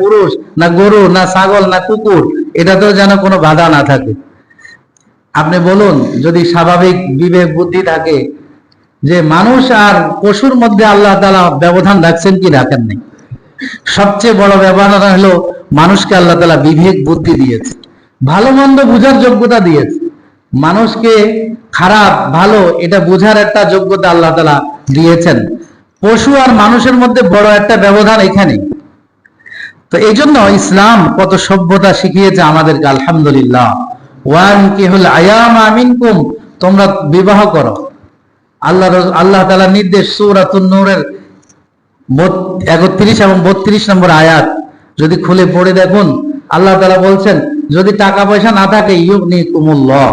পুরুষ, না গরু, না ছাগল, না কুকুর, এটাতেও যেন কোনো বাধা না থাকে। আপনি বলুন, যদি স্বাভাবিক বিবেক, বুদ্ধি থাকে যে মানুষ আর পশুর মধ্যে আল্লাহ তালা ব্যবধান রাখছেন কি রাখেন নাই? সবচেয়ে বড় ব্যবধান হলো মানুষকে আল্লাহ তালা বিবেক, বুদ্ধি দিয়েছে, ভালো মন্দ বুঝার যোগ্যতা দিয়েছে। মানুষকে খারাপ, ভালো এটা বোঝার একটা যোগ্যতা আল্লাহ তালা দিয়েছেন। পশু আর মানুষের মধ্যে বড় একটা ব্যবধান এখানে তো এই জন্য ইসলাম কত সভ্যতা শিখিয়েছে আমাদেরকে, আলহামদুলিল্লাহ। ওয়ান কি হল আয়াম আমিনকুম তোমরা বিবাহ করো। আল্লাহ আল্লাহ তালা নির্দেশ সূরাতুন নূরের একত্রিশ এবং বত্রিশ নম্বর আয়াত, যদি খুলে পড়ে দেখুন, আল্লাহ তালা বলছেন, যদি টাকা পয়সা না থাকে ইউবনি কুমুল্লাহ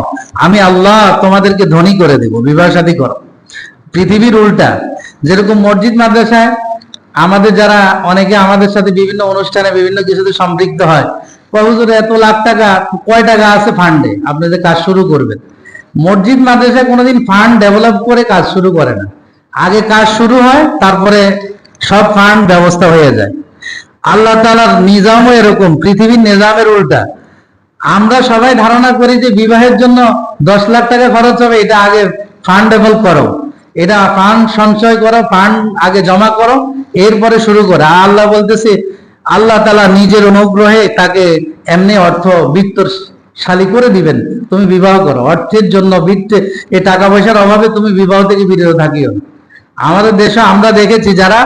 আমি আল্লাহ তোমাদেরকে ধনী করে দেব বিবাহ শাদী করো। পৃথিবীর উল্টা, যেরকম মসজিদ মাদ্রাসায় আমাদের যারা, অনেকে আমাদের সাথে বিভিন্ন অনুষ্ঠানে বিভিন্ন কিছুতে সম্পৃক্ত হয়। হুজুর, এত লাখ টাকা, কয় টাকা আছে ফান্ডে আপনি যে কাজ শুরু করবেন। মসজিদ, মাদ্রাসায় কোনোদিন ফান্ড ডেভেলপ করে কাজ শুরু করে না। আগে কাজ শুরু হয়, তারপরে সব ফান্ড ব্যবস্থা হয়ে যায়। আল্লাহ তালার নিজামও এরকম, পৃথিবীর নিজামের উল্টা। আমরা সবাই ধারণা করি যে বিবাহের জন্য দশ লাখ টাকা খরচ হবে, এটা আগে ফান্ড ডেভেলপ করো এটা ফান্ড সঞ্চয় করো ফান্ড আগে জমা করো, এরপরে শুরু করো। আল্লাহ বলতেছে, আল্লাহ তালা নিজের অনুগ্রহে তাকে এমনি অর্থ বিত্তর শালী করে দিবেন, তুমি বিবাহ করো। অর্থের জন্য বৃত্তে এই টাকা পয়সার অভাবে তুমি বিবাহ থেকে বিরত থাকিও। আমাদের দেশে আমরা দেখেছি যারা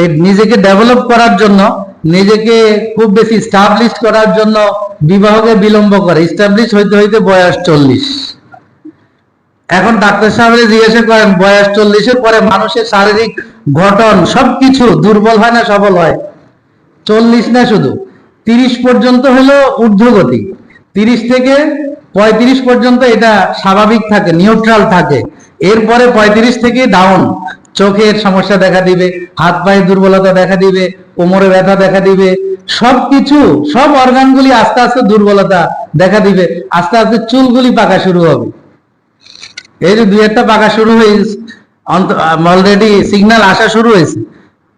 এই নিজেকে ডেভেলপ করার জন্য, নিজেকে খুব বেশি স্টাবলিশ করার জন্য বিবাহকে বিলম্ব করে। স্টাবলিশ হইতে হইতে বয়স চল্লিশ। এখন ডাক্তার সাহেবের জিজ্ঞাসা করেন, বয়স চল্লিশের পরে মানুষের শারীরিক গঠন সবকিছু দুর্বল হয় না, সবল হয়? চল্লিশ না শুধু, তিরিশ পর্যন্ত হলো ঊর্ধ্বগতি। তিরিশ থেকে পঁয়ত্রিশ পর্যন্ত এটা স্বাভাবিক থাকে, নিউট্রাল থাকে। এরপরে পঁয়ত্রিশ থেকে ডাউন চোখের সমস্যা দেখা দিবে, হাত পায়ের দুর্বলতা দেখা দিবে, কোমরে ব্যথা দেখা দিবে, সবকিছু, সব অর্গানগুলি আস্তে আস্তে দুর্বলতা দেখা দিবে, আস্তে আস্তে চুলগুলি পাকা শুরু হবে। এই যে দুই একটা পাকা শুরু হয়েছে অলরেডি সিগন্যাল আসা শুরু হয়েছে।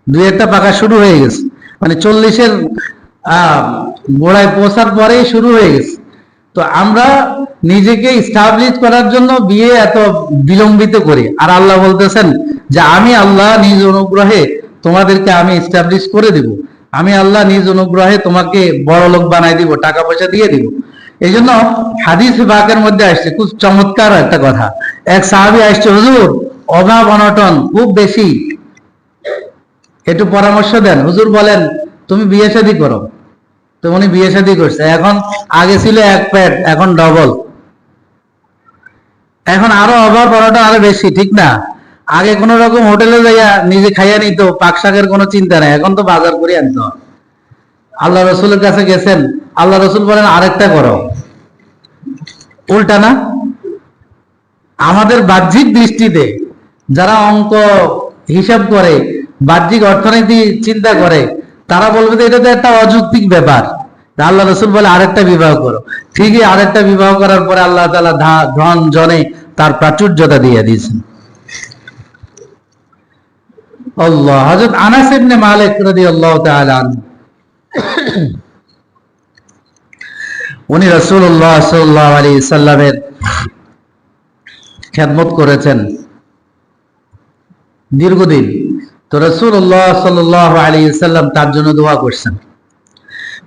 দুই একটা পাকা শুরু হয়ে গেছে। মানে চল্লিশের গোড়ায় পৌঁছার পরেই শুরু হয়ে গেছে। তো আমরা নিজেকে স্টাবলিশ করার জন্য বিয়ে এত বিলম্বিত করি। আর আল্লাহ বলতেছেন যে, আমি আল্লাহ নিজ অনুগ্রহে তোমাদেরকে আমি স্টাবলিশ করে দিব। আমি আল্লাহ নিজ অনুগ্রহে তোমাকে বড় লোক বানাই দিব, টাকা পয়সা দিয়ে দিব। এই জন্য হাদিস বাকের মধ্যে আসছে, খুব চমৎকার একটা কথা। এক সাহাবি আসছে, হুজুর, অভাব অনটন খুব বেশি। একটু পরামর্শ দেন। হুজুর বলেন, তুমি বিয়ে শাদী করো। তো উনি বিয়ে শাদী করছে। এখন আগে ছিল এক প্যাট এখন ডবল। এখন আরও অভাব অনটন আরও বেশি, ঠিক না? আগে কোন রকম হোটেলে যাইয়া নিজে খাইয়া নিত পাক শাকের কোনো চিন্তা নাই। এখন তো বাজার করে আনতে হয়। আল্লাহ রসুলের কাছে গেছেন। আল্লাহ রসুল বলেন, আরেকটা করো। উল্টা না? আমাদের বাহ্যিক দৃষ্টিতে যারা অঙ্ক হিসাব করে, বাহ্যিক অর্থনীতি চিন্তা করে, তারা বলবে যে এটা তো একটা অযৌক্তিক ব্যাপার। আল্লাহ রসুল বলে, আরেকটা বিবাহ করো। ঠিকই আরেকটা বিবাহ করার পরে আল্লাহ তালা ধন, জনে তার প্রাচুর্যতা দিয়ে দিয়েছেন। আল্লাহ, হযরত আনাস ইবনে মালিক রাদিয়াল্লাহু তাআলা উনি রাসূলুল্লাহ সাল্লাল্লাহু আলাইহি সাল্লামের খেদমত করেছেন। দীর্ঘদিন। তো রাসূলুল্লাহ সাল্লাল্লাহু আলাইহি সাল্লাম তার জন্য দোয়া করছেন।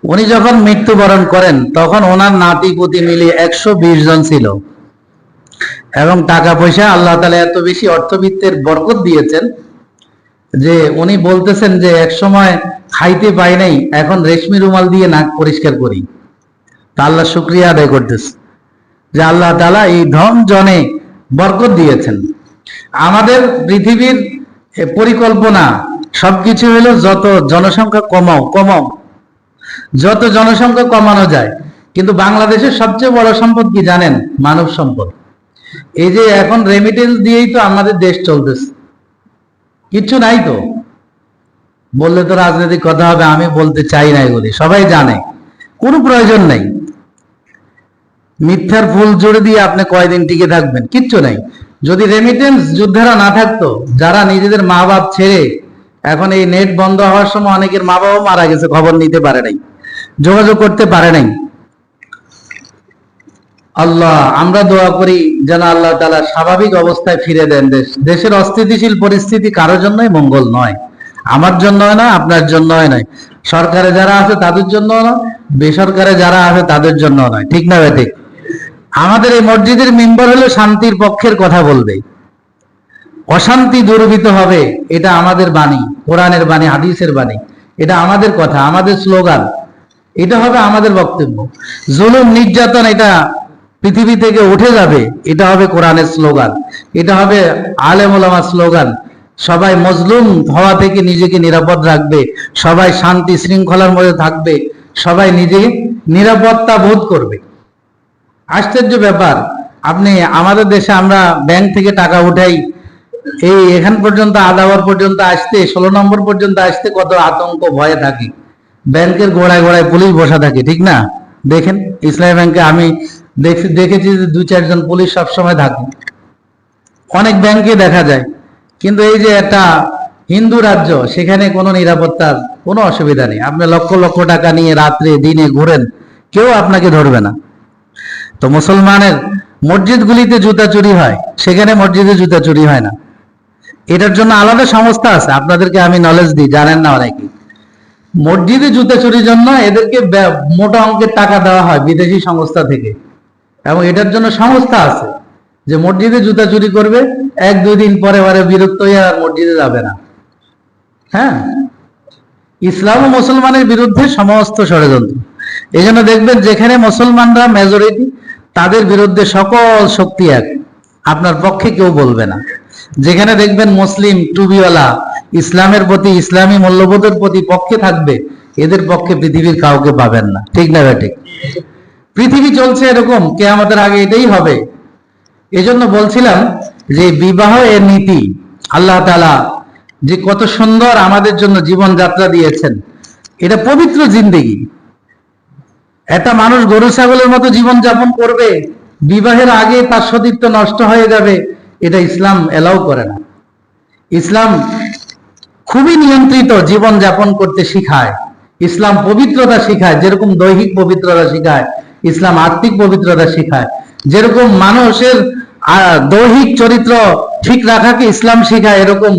উনি যখন মৃত্যুবরণ করেন, তখন ওনার নাতি পুতি মিলিয়ে একশো বিশ জন ছিল। এবং টাকা পয়সা আল্লাহ তালা এত বেশি অর্থবিত্তের বরকত দিয়েছেন যে উনি বলতেছেন যে এক সময় খাইতে পাই নাই, এখন রেশমি রুমাল দিয়ে নাক পরিষ্কার করি। তা আল্লাহ শুক্রিয়া আদায় করতেছে। যে আল্লাহ তালা এই ধন জনে বরকত দিয়েছেন। আমাদের পৃথিবীর পরিকল্পনা সবকিছু হলো যত জনসংখ্যা কমাও কমাও। যত জনসংখ্যা কমানো যায়। কিন্তু বাংলাদেশের সবচেয়ে বড় সম্পদ কি জানেন? মানব সম্পদ। এই যে এখন রেমিটেন্স দিয়েই তো আমাদের দেশ চলতেছে। কিচ্ছু নাই তো। বললে তো রাজনৈতিক কথা হবে, আমি বলতে চাই না এগুলি, সবাই জানে, কোনো প্রয়োজন নাই। মিথ্যার ফুল জুড়ে দিয়ে আপনি কয়দিন টিকে থাকবেন, কিচ্ছু নাই। যদি রেমিটেন্স যোদ্ধারা না থাকতো, যারা নিজেদের মা বাপ ছেড়ে এখন এই নেট বন্ধ হওয়ার সময় অনেকের মা বাবা মারা গেছে, খবর নিতে পারে নাই, যোগাযোগ করতে পারে নাই। আল্লাহ, আমরা দোয়া করি যেন আল্লাহ তালা স্বাভাবিক অবস্থায় ফিরে দেন। দেশ, দেশের অস্থিতিশীল পরিস্থিতি কারোর জন্যই মঙ্গল নয়, আমার জন্য না আপনার জন্য নয়। সরকারে যারা আছে তাদের জন্য নয়, বেসরকারে যারা আছে তাদের জন্য নয়। ঠিক না ঠিক? আমাদের এই মসজিদের মেম্বার হলে শান্তির পক্ষের কথা বলবে। অশান্তি দূরীভূত হবে, এটা আমাদের বাণী, কোরআনের বাণী, হাদিসের বাণী। এটা আমাদের কথা, আমাদের স্লোগান। এটা হবে আমাদের বক্তব্য। জুলুম, নির্যাতন, এটা পৃথিবী থেকে উঠে যাবে, এটা হবে কোরআনের স্লোগান, এটা হবে আলেম ওলামার স্লোগান। সবাই মজলুম হওয়া থেকে নিজেকে নিরাপদ রাখবে, সবাই শান্তি শৃঙ্খলার মধ্যে থাকবে, সবাই নিজে নিরাপত্তা বোধ করবে। আশ্চর্য ব্যাপার, আপনি আমাদের দেশে আমরা ব্যাংক থেকে টাকা উঠাই, এই এখান পর্যন্ত আদাবার পর্যন্ত আসতে, ষোলো নম্বর পর্যন্ত আসতে কত আতঙ্ক, ভয়ে থাকি। ব্যাংকের গোড়ায় গোড়ায় পুলিশ বসা থাকে, ঠিক না? দেখেন, ইসলামী ব্যাংকে আমি দেখেছি যে দু চারজন পুলিশ সবসময় থাকে। অনেক ব্যাংকে দেখা যায়। কিন্তু এই যে একটা হিন্দু রাজ্য, সেখানে কোনো নিরাপত্তার কোনো অসুবিধা নেই। আপনি লক্ষ লক্ষ টাকা নিয়ে রাত্রে, দিনে ঘোরেন, কেউ আপনাকে ধরবে না। তো মুসলমানের মসজিদগুলিতে জুতা চুরি হয়, সেখানে মসজিদে জুতা চুরি হয় না। এটার জন্য আলাদা সংস্থা আছে। আপনাদেরকে আমি নলেজ দিই, জানেন না অনেকে মসজিদে জুতা চুরির জন্য এদেরকে মোটা অঙ্কের টাকা দেওয়া হয় বিদেশি সংস্থা থেকে। এবং এটার জন্য সংস্থা আছে যে মসজিদে জুতা চুরি করবে, এক দুই দিন পরে পরে বিরক্ত হয়ে আর মসজিদে যাবে না। হ্যাঁ? ইসলাম ও মুসলমানের বিরুদ্ধে সমস্ত ষড়যন্ত্র। এই জন্য দেখবেন যেখানে মুসলমানরা মেজরিটি তাদের বিরুদ্ধে সকল শক্তি এক। আপনার পক্ষে কেউ বলবে না। যেখানে দেখবেন মুসলিম টুবিওয়ালা ইসলামের প্রতি, ইসলামী মূল্যবোধের প্রতি পক্ষে থাকবে, এদের পক্ষে পৃথিবীর কাউকে পাবেন না। ঠিক না ঠিক? পৃথিবী চলছে এরকম কে আমাদের আগে এটাই হবে। এজন্য বলছিলাম যে বিবাহ এর নীতি, আল্লাহ তালা যে কত সুন্দর আমাদের জন্য জীবন যাত্রা দিয়েছেন, এটা পবিত্র জিন্দেগি। একটা মানুষ গরু, ছাগলের মতো জীবন যাপন করবে, বিবাহের আগে তার সতীত্ব নষ্ট হয়ে যাবে, এটা ইসলাম এলাও করে না। ইসলাম খুবই নিয়ন্ত্রিত জীবন যাপন করতে শিখায়, ইসলাম পবিত্রতা শিখায়, যেরকম দৈহিক পবিত্রতা শিখায় ইসলাম আত্মিক পবিত্রতা শিখায়। যেরকম মানুষের দৈহিক চরিত্র ঠিক রাখাকে ইসলাম শিখায়, এরকম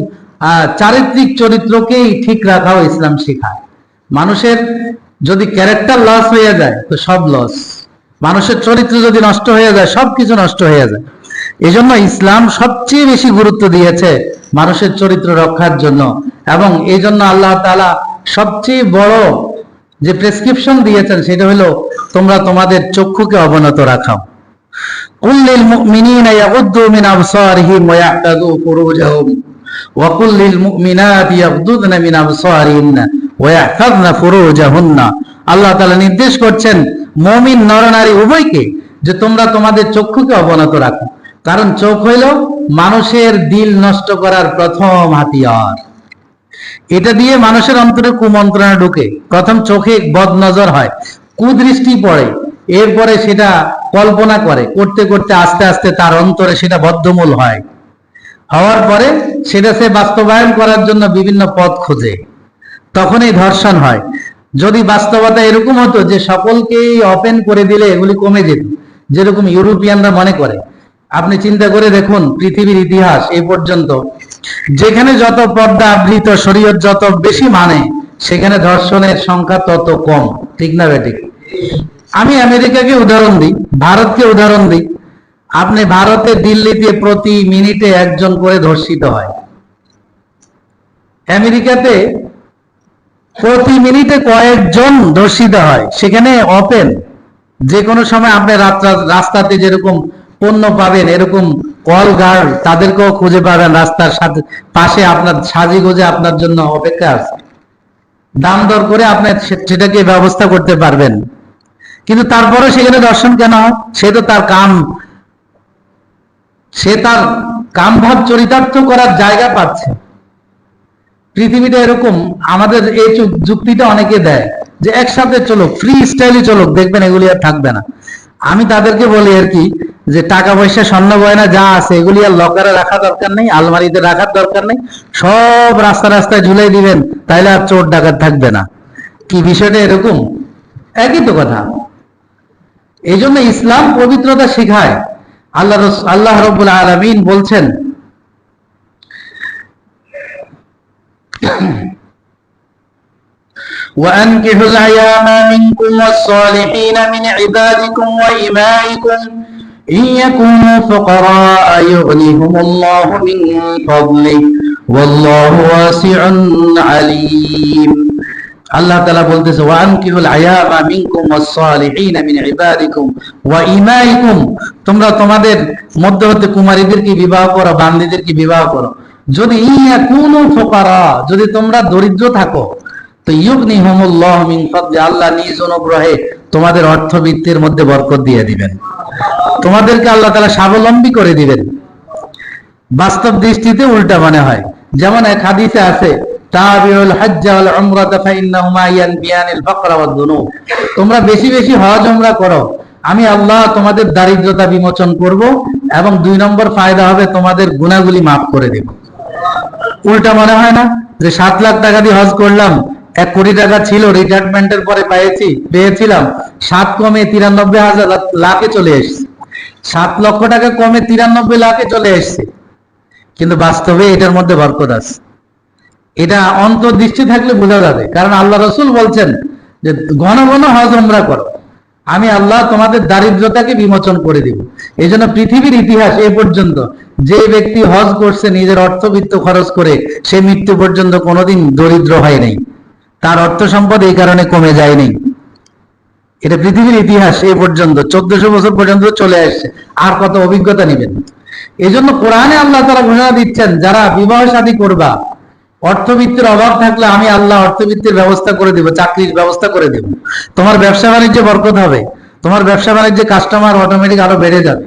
চারিত্রিক চরিত্রকেই ঠিক রাখাও ইসলাম শিখায়। মানুষের যদি ক্যারেক্টার লস হয়ে যায়, তো সব লস মানুষের চরিত্র যদি নষ্ট হয়ে যায় সবকিছু নষ্ট হয়ে যায়। এজন্য ইসলাম সবচেয়ে বেশি গুরুত্ব দিয়েছে মানুষের চরিত্র রক্ষার জন্য। এবং এই জন্য আল্লাহ তাআলা সবচেয়ে বড় যে প্রেসক্রিপশন দিয়েছেন সেটা হলো তোমরা তোমাদের চক্ষুকে অবনত রাখাও قل للمؤمنين يغضوا من أبصارهم ويحفظوا فروجهم وقل للمؤمنات يغضضن من أبصارهن ويحفظن فروجهن আল্লাহ তাআলা নির্দেশ করছেন মুমিন নরনারী উভয়কে যে তোমরা তোমাদের চক্ষুকে অবনত রাখো কারণ চোখ হইল মানুষের দিল নষ্ট করার প্রথম হাতিয়ার এটা দিয়ে মানুষের অন্তরে কুমন্ত্রণা ঢুকে। প্রথম চোখে বদনজর হয়, কুদৃষ্টি পড়ে, এরপরে সেটা কল্পনা করে, করতে করতে আস্তে আস্তে তার অন্তরে সেটা বদ্ধমূল হয়। হওয়ার পরে সেটা সে বাস্তবায়ন করার জন্য বিভিন্ন পথ খোঁজে। তখনই ধর্ষণ হয়। যদি বাস্তবতা এরকম হতো যে সকলকেই ওপেন করে দিলে এগুলি কমে যেত, যেরকম ইউরোপিয়ানরা মনে করে। আপনি চিন্তা করে দেখুন, পৃথিবীর ইতিহাস এই পর্যন্ত যেখানে যত পর্দা আবৃত, শরীয়ত যত বেশি মানে সেখানে ধর্ষণের সংখ্যা তত কম। ঠিক না বেঠিক? আমি আমেরিকাকে উদাহরণ দিই, ভারতকে উদাহরণ দিই। আপনি ভারতে দিল্লিতে প্রতি মিনিটে একজন করে ধর্ষিত হয়। আমেরিকাতে প্রতি মিনিটে কয়েকজন ধর্ষিত হয়। সেখানে ওপেন যে কোনো সময় আপনি রাস্তাতে যেরকম পণ্য পাবেন, এরকম কল গার্ড তাদেরকেও খুঁজে পাবেন রাস্তার সাথে, পাশে আপনার সাজি গুজে আপনার জন্য অপেক্ষা আছে। দাম দর করে আপনি সেটাকে ব্যবস্থা করতে পারবেন। কিন্তু তারপরে সেখানে দর্শন কেন? সে তো তার কাম, সে তার কাম ভাব চরিতার্থ করার জায়গা পাচ্ছে। পৃথিবীটা এরকম আমাদের এই যুক- যুক্তিটা অনেকে দেয় যে একসাথে চলো ফ্রি স্টাইলে চলো দেখবেন এগুলি আর থাকবে না। আমি তাদেরকে বলি আর কি, যে টাকা পয়সা, স্বর্ণ গয়না যা আছে, এগুলি আর লকারে রাখা দরকার নেই, আলমারিতে রাখার দরকার নেই, সব রাস্তা রাস্তায় ঝুলাই দিবেন, তাইলে আর চোর ডাকাত থাকবে না। কি বিষয়টা এরকম? একই তো কথা। এই জন্য ইসলাম পবিত্রতা শেখায়। আল্লাহ আল্লাহ রব্বুল আলমিন বলছেন وأنكحوا الأيام منكم والصالحين من عبادكم وإمائكم إن يكونوا فقراء يغنيهم الله من فضله والله واسع عليم আল্লাহ তালা বলতেছে ওয়ানকিহুল আয়ামা মিনকুম ওয়াস-সালিহিন মিন ইবাদিকুম ওয়া ইমাইকুম তোমরা তোমাদের মধ্য হতে কুমারীদেরকে বিবাহ করো বান্দীদেরকে বিবাহ করো যদি ইয়াকুনু ফুকারা যদি তোমরা দরিদ্র থাকো আল্লাহ নিজ অনুগ্রহে তোমাদের মধ্যে বরকত দিয়ে দিবেন। তোমাদেরকে আল্লাহ তাআলা স্বাবলম্বী করে দিবেন। বাস্তব দৃষ্টিতে উল্টা হয়। যেমন এক হাদিসে আছে তোমরা বেশি বেশি হজ উমরা করো। আমি আল্লাহ তোমাদের দারিদ্রতা বিমোচন করব এবং দুই নম্বর ফায়দা হবে তোমাদের গুণাগুলি মাফ করে দেব। উল্টা মনে হয় না যে সাত লাখ টাকা দিয়ে হজ করলাম এক কোটি টাকা ছিল রিটায়ারমেন্টের পরে পেয়েছি, পেয়েছিলাম। সাত কমে তিরানব্বই হাজার লাখে চলে এসেছে। সাত লক্ষ টাকা কমে তিরানব্বই লাখে চলে এসেছে। কিন্তু বাস্তবে এটার মধ্যে বরকত আছে। এটা অন্তর্দৃষ্টি থাকলে বোঝা যাবে। কারণ আল্লাহ রসুল বলছেন যে, ঘন ঘন হজ উমরা করো। আমি আল্লাহ তোমাদের দারিদ্রতাকে বিমোচন করে দিব। এই জন্য পৃথিবীর ইতিহাস এ পর্যন্ত যে ব্যক্তি হজ করছে, নিজের অর্থবিত্ত খরচ করে, সে মৃত্যু পর্যন্ত কোনোদিন দরিদ্র হয় নাই। তার অর্থ সম্পদ এই কারণে কমে যায়নি। এটা পৃথিবীর ইতিহাস এ পর্যন্ত, চোদ্দশো বছর পর্যন্ত চলে আসছে, আর কত অভিজ্ঞতা নেবেন। এই জন্য কোরআনে আল্লাহ তারা ঘোষণা দিচ্ছেন, যারা বিবাহ শাদী করবা, অর্থবিত্তের অভাব থাকলে আমি আল্লাহ অর্থবিত্তের ব্যবস্থা করে দেব, চাকরির ব্যবস্থা করে দেব। তোমার ব্যবসা বাণিজ্যে বরকত হবে, তোমার ব্যবসা বাণিজ্যে কাস্টমার অটোমেটিক আরও বেড়ে যাবে।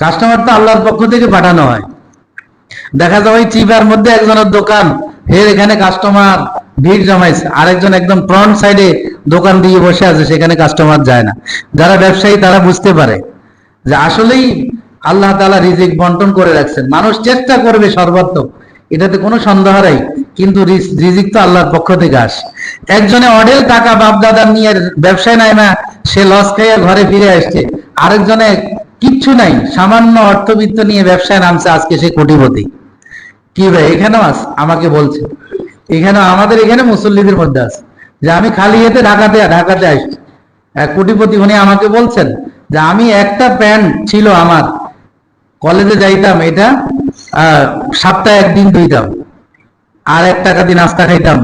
কাস্টমার তো আল্লাহর পক্ষ থেকে পাঠানো হয়। দেখা ওই চিপার মধ্যে একজনের দোকান, ফের এখানে কাস্টমার ভিড় জমাইছে। আরেকজন একদম ফ্রন্ট সাইডে দোকান দিয়ে বসে আছে, সেখানে কাস্টমার যায় না। যারা ব্যবসায়ী, তারা বুঝতে পারে যে আসলেই আল্লাহ তাআলা রিজিক বন্টন করে রাখছেন। মানুষ চেষ্টা করবে সর্বাত্মক, এটাতে কোনো সন্দেহ নাই, কিন্তু রিজিক তো আল্লাহর পক্ষ থেকে আসে। একজনে অডেল টাকা বাপ দাদার নিয়ে ব্যবসায় নাই না, সে লস খাইয়া ঘরে ফিরে আসছে। আরেকজনে কিচ্ছু নাই, সামান্য অর্থবিত্ত নিয়ে ব্যবসায় নামছে, আজকে সে কোটিপতি। কি ভাই, এখানেও আছে আমাকে বলছে। এখানে আমাদের এখানে মুসল্লিদের মধ্যে আছে। যে আমি খালি হাতে ঢাকাতে ঢাকাতে আসছি। এক কোটিপতি উনি আমাকে বলছেন যে আমি একটা প্যান্ট ছিল আমার। কলেজে যাইতাম এটা সপ্তাহে একদিন ধুইতাম। আর এক টাকা দিয়ে নাস্তা খাইতাম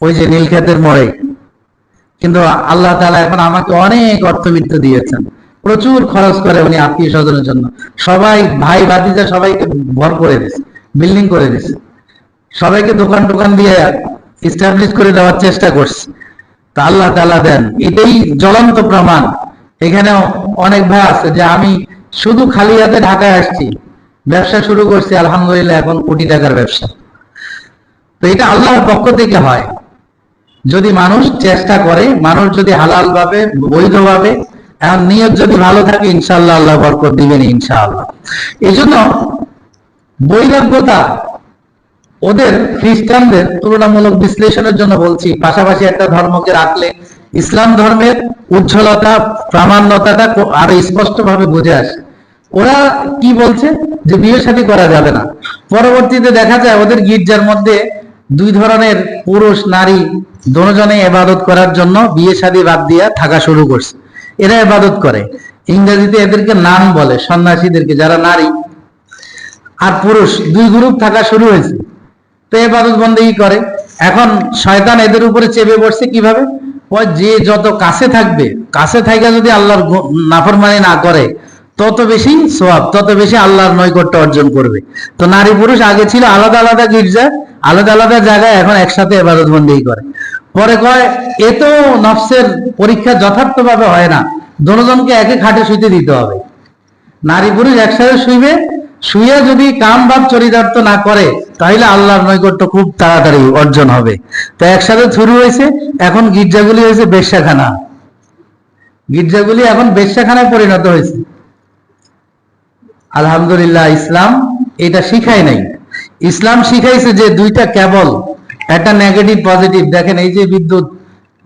ওই যে নীলক্ষেতের মোড়ে। কিন্তু আল্লাহ তাআলা এখন আমাকে অনেক অর্থবিত্ত দিয়েছেন। প্রচুর খরচ করে উনি আত্মীয় স্বজনের জন্য। সবাই ভাই ভাতিজা সবাইকে ভর করে দিয়েছে বিল্ডিং করে দিয়েছে। সবাইকে দোকান টোকান দিয়ে ইস্টাবলিশ করে দেওয়ার চেষ্টা করছে। তা আল্লাহ তাআলা দেন। এটাই জ্বলন্ত প্রমাণ। এখানেও অনেক ভাই আছে যে আমি শুধু খালি হাতে ঢাকায় আসছি, ব্যবসা শুরু করছি, আলহামদুলিল্লাহ এখন কোটি টাকার ব্যবসা। তো এটা আল্লাহর পক্ষ থেকে হয়। যদি মানুষ চেষ্টা করে, মানুষ যদি হালাল ভাবে বৈধ ভাবে এখন নিয়ত যদি ভালো থাকে ইনশাল্লাহ আল্লাহ বরকত দিবেন ইনশাআল্লাহ। এই জন্য বৈরাগ্যতা ওদের খ্রিস্টানদের তুলনামূলক বিশ্লেষণের জন্য বলছি, পাশাপাশি একটা ধর্মকে রাখলে ইসলাম ধর্মের উজ্জ্বলতা, প্রামাণ্যতাটা আরও স্পষ্ট ভাবে বুঝে আসে। ওরা কি বলছে? যে বিয়ে শাদী করা যাবে না। পরবর্তীতে দেখা যায় ওদের গির্জার মধ্যে দুই ধরনের পুরুষ, নারী দুজনে এবাদত করার জন্য বিয়ে শাদী বাদ দিয়া থাকা শুরু করছে। এরা এবাদত করে। ইংরেজিতে এদেরকে নাম বলে, সন্ন্যাসীদেরকে, যারা নারী আর পুরুষ, দুই গ্রুপ থাকা শুরু হয়েছে। তো এবাদত বন্দেগি করে? এখন শয়তান এদের উপরে চেপে বসছে কীভাবে? যে যত কাছে থাকবে, কাছে থাকা যদি আল্লাহর নাফরমানি না করে, তত বেশি সোয়াব তত বেশি আল্লাহর নৈকট্য অর্জন করবে। তো নারী পুরুষ আগে ছিল আলাদা আলাদা গির্জা, আলাদা আলাদা জায়গায় এখন একসাথে এবাদত বন্দেগি করে। পরে কয়, এ তো নফসের পরীক্ষা যথার্থভাবে হয় না, দুজনকে একে খাটে শুইতে দিতে হবে। নারী পুরুষ একসাথে শুইবে শুয়ে যদি কাম ভাব চরিতার্থ না করে তাহলে আল্লাহর নৈকট্য খুব তাড়াতাড়ি অর্জন হবে। তো একসাথে শুরু হয়েছে এখন গির্জাগুলি হয়েছে বেশ্যাখানা। গির্জাগুলি এখন বেশ্যাখানায় পরিণত হয়েছে আলহামদুলিল্লাহ, ইসলাম এটা শিখায় নাই। ইসলাম শিখাইছে যে দুইটা কেবল, একটা নেগেটিভ পজিটিভ দেখেন এই যে বিদ্যুৎ,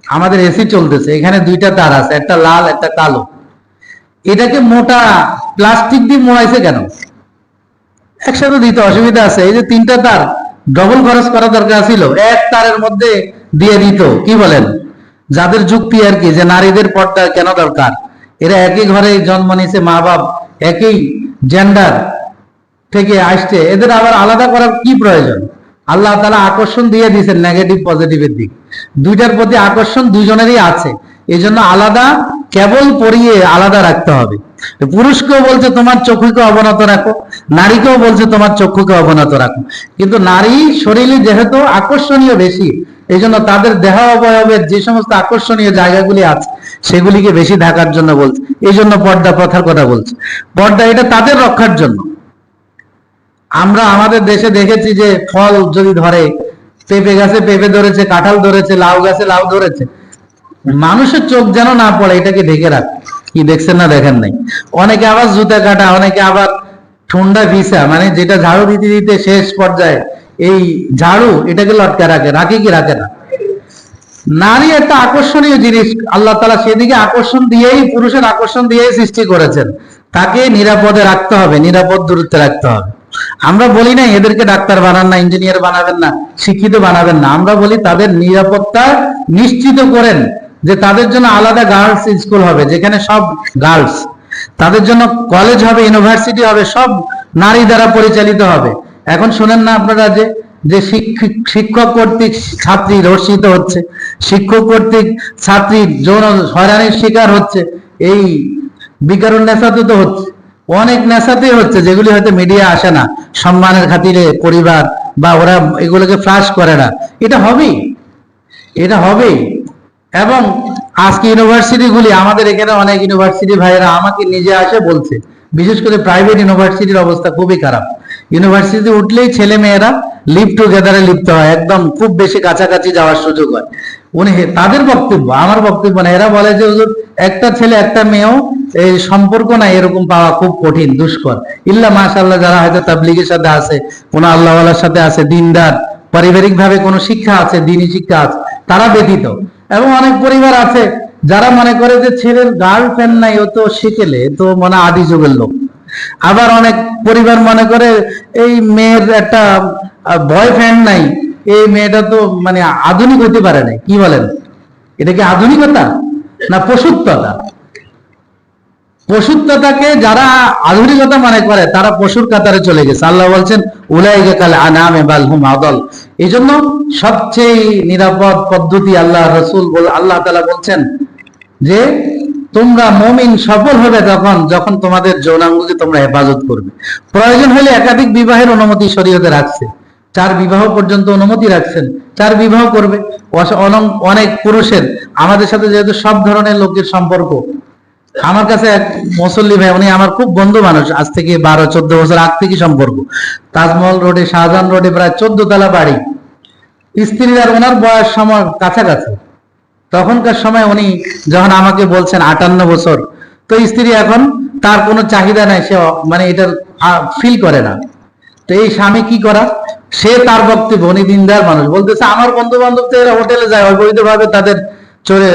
আমাদের এসি চলতেছে, এখানে দুইটা তার আছে, একটা লাল, একটা কালো। এটাকে মোটা প্লাস্টিক দিয়ে মোড়াইছে কেন? একসাথে দিতে অসুবিধা আছে। এই যে তিনটা তার ডবল খরচ করা দরকার ছিল। এক তারের মধ্যে দিয়ে দিত, কি বলেন? যাদের যুক্তি আর কি, যে নারীদের পর্দা কেন দরকার? এরা একই ঘরে জন্ম নিয়েছে, মা বাপ একই জেন্ডার থেকে আসছে। এদের আবার আলাদা করার কি প্রয়োজন? আল্লাহ তালা আকর্ষণ দিয়ে দিয়েছেন নেগেটিভ পজিটিভের দিক। দুইটার প্রতি আকর্ষণ দুজনেরই আছে। এই জন্য আলাদা কেবল পরিয়ে আলাদা রাখতে হবে। পুরুষকেও বলছে, তোমার চক্ষুকে অবনত রাখো। নারীকেও বলছে, তোমার চক্ষুকে অবনত রাখো। কিন্তু নারী শরীরে যেহেতু আকর্ষণীয় বেশি, এই জন্য তাদের দেহ অবয়বের যে সমস্ত আকর্ষণীয় জায়গাগুলি আছে, সেগুলিকে বেশি ঢাকার জন্য বলছে। এই জন্য পর্দা প্রথার কথা বলছে। পর্দা এটা তাদের রক্ষার জন্য। আমরা আমাদের দেশে দেখেছি যে ফল যদি ধরে, পেঁপে গাছে পেঁপে ধরেছে, কাঁঠাল ধরেছে, লাউ গাছে লাউ ধরেছে মানুষের চোখ যেন না পড়ে, এটাকে ঢেকে রাখ। কি দেখছেন না দেখেন নাই? অনেকে আবার জুতা কাটা, অনেকে আবার ঠুন্ডা ভিসা মানে যেটা ঝাড়ু দিতে দিতে শেষ পর্যায়ে এই ঝাড়ু, এটাকে লটকা রাখে রাখে কি রাখে না? নারী একটা আকর্ষণীয় জিনিস, আল্লাহ তালা সেদিকে আকর্ষণ দিয়েই, পুরুষের আকর্ষণ দিয়েই সৃষ্টি করেছেন। তাকে নিরাপদে রাখতে হবে, নিরাপদ দূরত্বে রাখতে হবে। আমরা বলি না এদেরকে ডাক্তার বানান না, ইঞ্জিনিয়ার বানাবেন না, শিক্ষিত বানাবেন না। আমরা বলি তাদের নিরাপত্তা নিশ্চিত করেন। যে তাদের জন্য আলাদা গার্লস স্কুল হবে, যেখানে সব গার্লস তাদের জন্য কলেজ হবে ইউনিভার্সিটি হবে, সব নারী দ্বারা পরিচালিত হবে। এখন শোনেন না আপনারা যে যে শিক্ষক কর্তৃক ছাত্রী ধর্ষিত হচ্ছে, শিক্ষক কর্তৃক ছাত্রী যৌন হয়রানির শিকার হচ্ছে, এই বিকারুন নেশাতে তো হচ্ছে। অনেক নেশাতেই হচ্ছে, যেগুলি হয়তো মিডিয়া আসে না, সম্মানের খাতিরে পরিবার বা ওরা এগুলোকে ফ্লাশ করে না। এটা হবেই। এটা হবেই। এবং আজকে ইউনিভার্সিটিগুলি আমাদের এখানে অনেক ইউনিভার্সিটি ভাইয়েরা আমাকে নিজে আসে বলছে, বিশেষ করে প্রাইভেট ইউনিভার্সিটির অবস্থা খুবই খারাপ। ইউনিভার্সিটি উঠলেই ছেলে মেয়েরা লিভ টুগেদারে লিপ্ত হয়, একদম খুব বেশি কাছাকাছি যাওয়ার সুযোগ হয়। উনি তাদের বক্তব্য, আমার বক্তব্য না, এরা বলে যে একটা ছেলে, একটা মেয়েও এই সম্পর্ক না এরকম পাওয়া খুব কঠিন, দুষ্কর। ইল্লা মাশাল্লাহ যারা হয়তো তাবলিগের সাথে আছে, কোন আল্লাহওয়ালার সাথে আছে, দিনদার পারিবারিক ভাবে কোনো শিক্ষা আছে, দিনই শিক্ষা আছে, তারা ব্যতীত। এবং অনেক পরিবার আছে যারা মনে করে যে ছেলের গার্লফ্রেন্ড নাই, ও তো শিখেলে, তো মনে আদি যুগের লোক। আবার অনেক পরিবার মনে করে এই মেয়ের একটা বয়ফ্রেন্ড নাই, এই মেয়েটা তো মানে আধুনিক হতে পারে না কি বলেন? এটা কি আধুনিকতা না পশুত্বতা? পশুত্বতাকে যারা আধুনিকতা মনে করে, তারা পশুর কাতারে চলে গেছে। আল্লাহ বলছেন, উলাইকা কাল আনামে বাল হুম আদল। এই জন্য সবচেয়ে নিরাপদ পদ্ধতি আল্লাহ রসুল আল্লাহ তালা বলছেন যে তোমরা মমিন সফল হবে তখন, যখন তোমাদের যৌনাঙ্গকে তোমরা হেফাজত করবে। প্রয়োজন হলে একাধিক বিবাহের অনুমতি শরীয়তে রাখছে। চার বিবাহ পর্যন্ত অনুমতি রাখছেন, চার বিবাহ করবে। অনেক পুরুষের আমাদের সাথে যেহেতু সব ধরনের লোকের সম্পর্ক আমার কাছে এক মুসল্লি ভাই, উনি আমার খুব বন্ধু মানুষ, আজ থেকে বারো, চোদ্দ বছর আগ থেকে সম্পর্ক। তাজমহল রোডে, শাহজাহান রোডে প্রায় চোদ্দ তলা বাড়ি। স্ত্রীর আর ওনার বয়স সময় কাছাকাছি। তখনকার সময় উনি যখন আমাকে বলছেন আটান্ন বছর, তো স্ত্রী এখন তার কোনো চাহিদা নাই, সে মানে এটার ফিল করে না। তো এই স্বামী কি করা? সে তার বক্তব্য, উনি দিনদার মানুষ। বলতেছে, আমার বন্ধু বান্ধব তো এরা হোটেলে যায় অবৈধ ভাবে তাদের চলে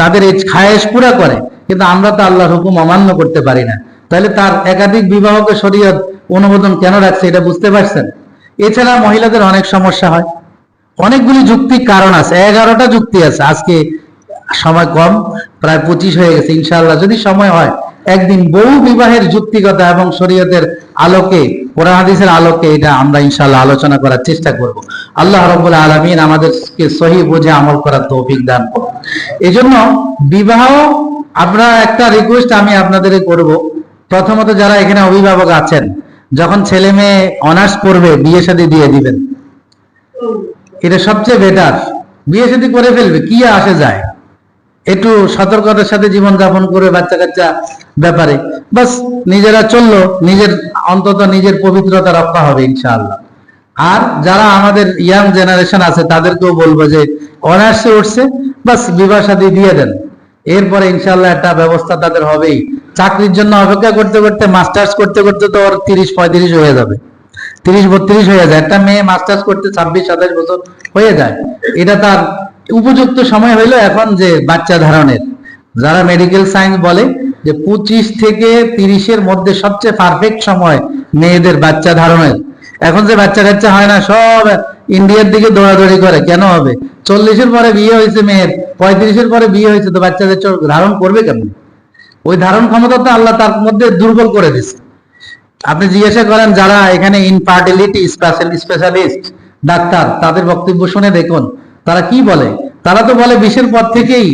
তাদের এই খায়েশ পুরা করে। কিন্তু আমরা তো আল্লাহর হুকুম অমান্য করতে পারি না। তাহলে তার একাধিক বিবাহকে শরীয়ত অনুমোদন কেন রাখছে এটা বুঝতে পারছেন? এছাড়া মহিলাদের অনেক সমস্যা হয়। অনেকগুলি যুক্তির কারণ আছে। এগারোটা যুক্তি আছে। আজকে সময় কম, প্রায় পঁচিশ হয়ে গেছে ইনশাআল্লাহ। যদি সময় হয়, একদিন বহু বিবাহের যুক্তিগতা এবং শরীয়তের আলোকে, কোরআন হাদিসের আলোকে এটা আমরা ইনশাল্লাহ আলোচনা করার চেষ্টা করব। আল্লাহ রব্বুল আলমিন আমাদেরকে সহি বুঝে আমল করার তৌফিক দান করুন। এই জন্য বিবাহ আমরা একটা রিকোয়েস্ট আমি আপনাদের করব। প্রথমত যারা এখানে অভিভাবক আছেন, যখন ছেলে মেয়ে অনার্স করবে, বিয়ে শাদী দিয়ে দিবেন। এটা সবচেয়ে বেটার বিয়ে শাদী করে ফেলবে, কি আসে যায়? একটু সতর্কতার সাথে জীবন যাপন করে বাচ্চা কাচ্চা ব্যাপারে। বাস, নিজেরা চলল, নিজের, অন্তত নিজের পবিত্রতা রক্ষা হবে ইনশাআল্লাহ। আর যারা আমাদের ইয়াং জেনারেশন আছে, তাদেরকেও বলব যে অনার্সে উঠছে, বাস বিবাহ সাথী দিয়ে দেন। এরপরে ইনশাল্লাহ একটা ব্যবস্থা তাদের হবেই। চাকরির জন্য অপেক্ষা করতে করতে মাস্টার্স করতে করতে তো ওর তিরিশ পঁয়ত্রিশ হয়ে যাবে। তিরিশ বত্রিশ হয়ে যায়। একটা মেয়ে মাস্টার্স করতে ছাব্বিশ, সাতাশ বছর হয়ে যায়। এটা তার উপযুক্ত সময় হইল এখন যে বাচ্চা ধারণের। যারা মেডিকেল সায়েন্স বলে যে পঁচিশ থেকে তিরিশের মধ্যে সবচেয়ে পারফেক্ট সময় মেয়েদের বাচ্চা ধারণের। এখন যে বাচ্চা কাচ্চা হয় না, সব ইন্ডিয়ার দিকে দৌড়াদৌড়ি করে, কেন হবে? চল্লিশের পরে বিয়ে হয়েছে মেয়ের, পঁয়ত্রিশের পরে বিয়ে হয়েছে তো বাচ্চাদের ধারণ করবে কেমন? ওই ধারণ ক্ষমতা তো আল্লাহ তার মধ্যে দুর্বল করে দিচ্ছে আপনি জিজ্ঞাসা করেন, যারা এখানে ইনফার্টিলিটি স্পেশালিস্ট ডাক্তার, তাদের বক্তব্য শুনে দেখুন, তারা কি বলে? তারা তো বলে বিশের পর থেকেই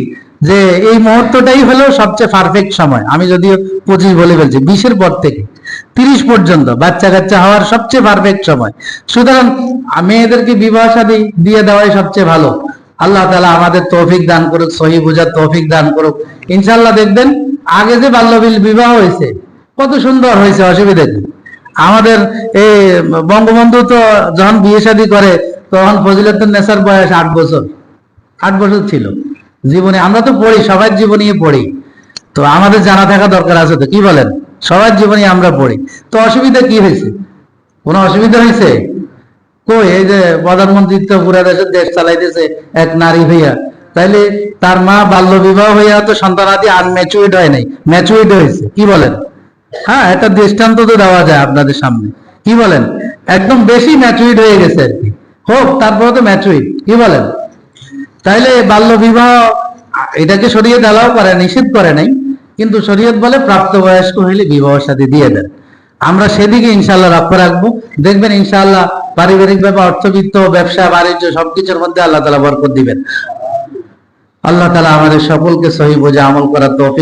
যে এই মুহূর্তটাই হলো সবচেয়ে পারফেক্ট সময়। আমি যদিও পঁচিশ বলে ফেলছি, বিশের পর থেকে। তিরিশ পর্যন্ত বাচ্চা কাচ্চা হওয়ার সবচেয়ে পারফেক্ট সময়। সুতরাং মেয়েদেরকে বিবাহ শাদী দিয়ে দেওয়াই সবচেয়ে ভালো। আল্লাহ তালা আমাদের তৌফিক দান করুক, সহি বুঝার তৌফিক দান করুক। ইনশাল্লাহ দেখবেন, আগে যে বাল্যবিল বিবাহ হয়েছে, কত সুন্দর হয়েছে, অসুবিধা কি? আমাদের এই বঙ্গবন্ধু তো যখন বিয়ে শাদী করে, তখন ফজিলতুন নেসার বয়স আট বছর। আট বছর ছিল। জীবনে আমরা তো পড়ি, সবার জীবনী পড়ি। তো আমাদের জানা থাকা দরকার আছে তো, কি বলেন? সবার জীবনী আমরা পড়ি। তো অসুবিধা কি হয়েছে? কোনো অসুবিধা হয়েছে? কই, এই যে প্রধানমন্ত্রী তো পুরা দেশের দেশ চালাইতেছে, এক নারী হইয়া। তাইলে তার মা বাল্য বিবাহ হইয়া তো সন্তান সন্তানাদি আনম্যাচুইড হয় নাই ম্যাচুইড হয়েছে, কি বলেন? হ্যাঁ একটা দৃষ্টান্ত তো দেওয়া যায় আপনাদের সামনে, কি বলেন? একদম বেশি ম্যাচুইড হয়ে গেছে আর কি। হোক, তারপরে তো ম্যাচুইড কি বলেন? তাইলে বাল্য বিবাহ এটাকে শরীয়ত এলাও করে, নিষেধ করে নাই, কিন্তু শরীয়ত বলে প্রাপ্তবয়স্ক হইলে বিবাহ সাথে দিয়ে দেন। আমরা সেদিকে ইনশাল্লাহ লক্ষ্য রাখব। দেখবেন ইনশাল্লাহ পারিবারিক ব্যাপার, অর্থবিত্ত, ব্যবসা, বাণিজ্য, সবকিছুর মধ্যে আল্লাহ তালা বরকত দিবেন। আল্লাহ তালা আমাদের সকলকে সহি বোঝা আমল করার তৌফিক